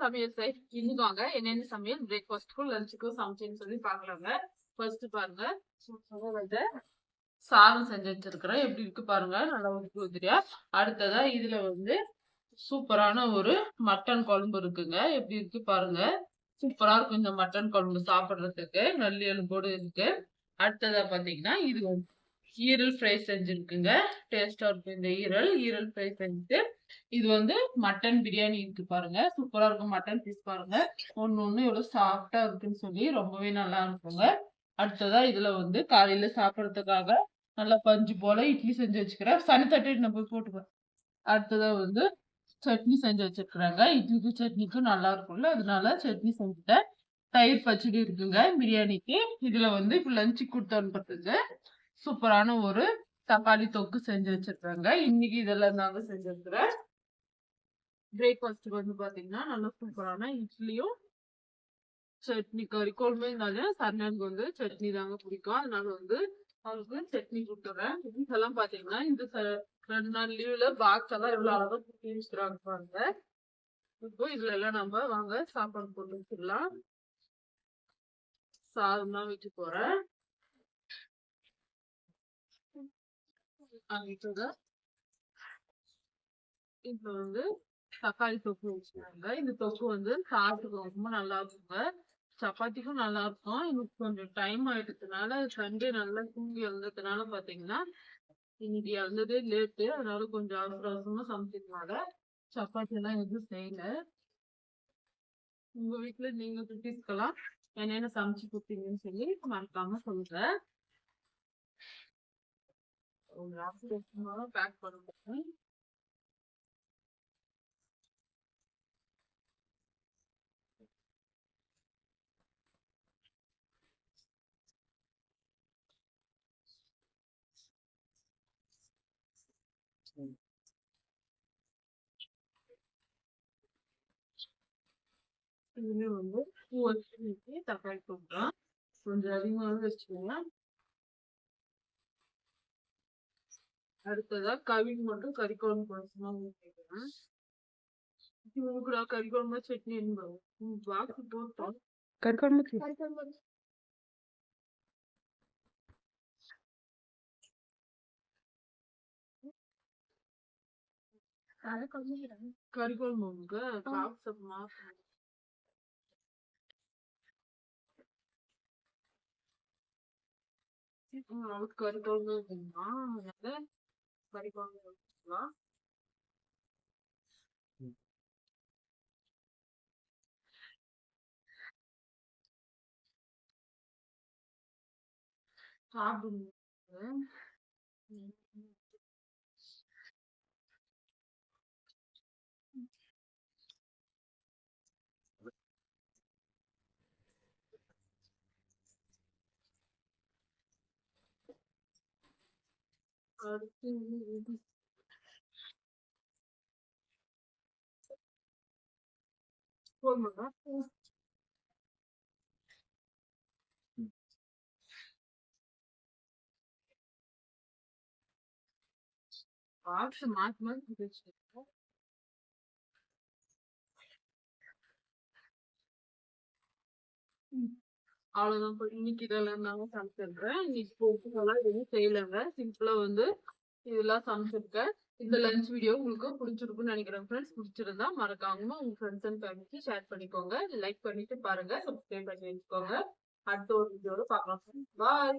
சமையல் சைட் இன்னும் வாங்க என்னென்ன சமையல்? பிரேக்ஃபாஸ்ட்டுக்கும் லஞ்சுக்கும் சமைச்சேன்னு சொல்லி பார்க்கலாங்க ஃபர்ஸ்ட் பாருங்க. சாதம் செஞ்சு வச்சிருக்கிறேன். எப்படி இருக்கு பாருங்க. நல்லா உப்பு உதிரியா அடுத்ததா இதுல வந்து சூப்பரான ஒரு மட்டன் குழம்பு இருக்குங்க. எப்படி இருக்கு பாருங்க. சூப்பரா இருக்கும் இந்த மட்டன் குழம்பு சாப்பிடுறதுக்கு. நல்லி எலும்போடு இருக்கு. அடுத்ததா பாத்தீங்கன்னா இது வந்து ஈரல் ஃப்ரை செஞ்சிருக்குங்க டேஸ்டாக இருக்கும் இந்த ஈரல். ஈரல் ஃப்ரை செஞ்சுட்டு இது வந்து மட்டன் பிரியாணி இருக்கு பாருங்க. சூப்பராக இருக்கும் மட்டன் பீஸ் பாருங்க. ஒன்று ஒன்று எவ்வளோ சாஃப்டாக இருக்குன்னு சொல்லி ரொம்பவே நல்லா இருக்குங்க. அடுத்ததாக இதில் வந்து காலையில் சாப்பிட்றதுக்காக நல்லா பஞ்சு போல இட்லி செஞ்சு வச்சுக்கிறேன். சனி தட்டு நம்ம போய் போட்டுப்பேன். அடுத்ததாக வந்து சட்னி செஞ்சு வச்சிருக்கிறாங்க. இட்லிக்கும் சட்னிக்கும் நல்லா இருக்கும்ல. அதனால சட்னி செஞ்சுட்டேன். தயிர் பச்சடி இருக்குங்க பிரியாணிக்கு. இதில் வந்து இப்போ லஞ்சுக்கு கொடுத்து அனுப்புறதுக்கு சூப்பரான ஒரு தக்காளி தொக்கு செஞ்சு வச்சிருக்காங்க. இன்னைக்கு இதெல்லாம் தாங்க செஞ்சிருக்கிறேன் பிரேக்ஃபாஸ்ட்டுக்கு வந்து பாத்தீங்கன்னா நல்லா சூப்பரான இட்லியும் சட்னி கறி இருந்தாலும் சரணனுக்கு வந்து சட்னி தாங்க பிடிக்கும். அதனால வந்து அவருக்கு சட்னி கொடுத்துறேன். இதெல்லாம் பாத்தீங்கன்னா இந்த ச- ரெண்டு நாள் லீவ்ல பாக்ஸ் எல்லாம் எவ்வளவு அழகா தூக்கி வச்சுக்கிறாங்க பாருங்க. இப்போ இதுல எல்லாம் நம்ம வாங்க சாப்பாடு போட்டு வச்சிடலாம். சாதம் தான் வச்சு போறேன். அடுத்தது இப்போ வந்து தக்காளி தொக்கு வச்சுருக்காங்க இந்த தொக்கு வந்து சாப்பிட்டு ரொம்ப நல்லா இருக்குங்க. சப்பாத்திக்கும் நல்லா இருக்கும். எனக்கு கொஞ்சம் டைம் ஆயிட்டதுனால சண்டே நல்லா தூங்கி எழுந்ததுனால பாத்தீங்கன்னா இன்னைக்கு எழுந்ததே லேட்டு அதனால கொஞ்சம் அவசர அவசரமா சமைச்சதுனால சப்பாத்தி எல்லாம் எதுவும் செய்யல. உங்க வீட்டுல நீங்க குட்டீஸ்க்கெல்லாம் என்னென்ன சமைச்சு கொடுத்தீங்கன்னு சொல்லி மறக்காம சொல்றேன் ஒரு பேக் பண்ணுங்க இதுல வந்து பூ வச்சு தக்காளி போட்டுலாம் கொஞ்சம் அதிகமாகவே வச்சுக்கோங்க. அடுத்ததா கவின் மட்டும் கறி குழம்பு கொஞ்சமா ஊற்றிக்கிறேன் இவங்க கறி குழம்பு சட்னி என்பது பாக்ஸ் போட்டோம். கறி குழம்பு கறி குழம்பு உங்க? பாக்ஸ் மாசம் அவருக்கு கறி குழம்பு சாப்பிடுங்க ம். அடுத்து இது போதுமாடா? பாக்ஸ் மாத்தி மாத்தி அவ்வளோதான் அவ்வளவுதான் இன்னைக்கு இதெல்லாம் தாங்க சமைச்சிருக்கேன் இன்னைக்கு நல்லா எதுவும் செய்யலைங்க. சிம்பிளா வந்து இதெல்லாம் சமைச்சிருக்கேன். இந்த லஞ்ச் வீடியோ உங்களுக்கு பிடிச்சிருக்கும்னு நினைக்கிறேன் ஃப்ரெண்ட்ஸ் பிடிச்சிருந்தா மறக்காம உங்க ஃப்ரெண்ட்ஸ் அண்ட் ஃபேமிலிக்கு ஷேர் பண்ணிக்கோங்க. லைக் பண்ணிட்டு பாருங்க. சப்ஸ்கிரைப் பண்ணி வச்சுக்கோங்க. அடுத்த ஒரு வீடியோவில் பார்க்கலாம். பாய்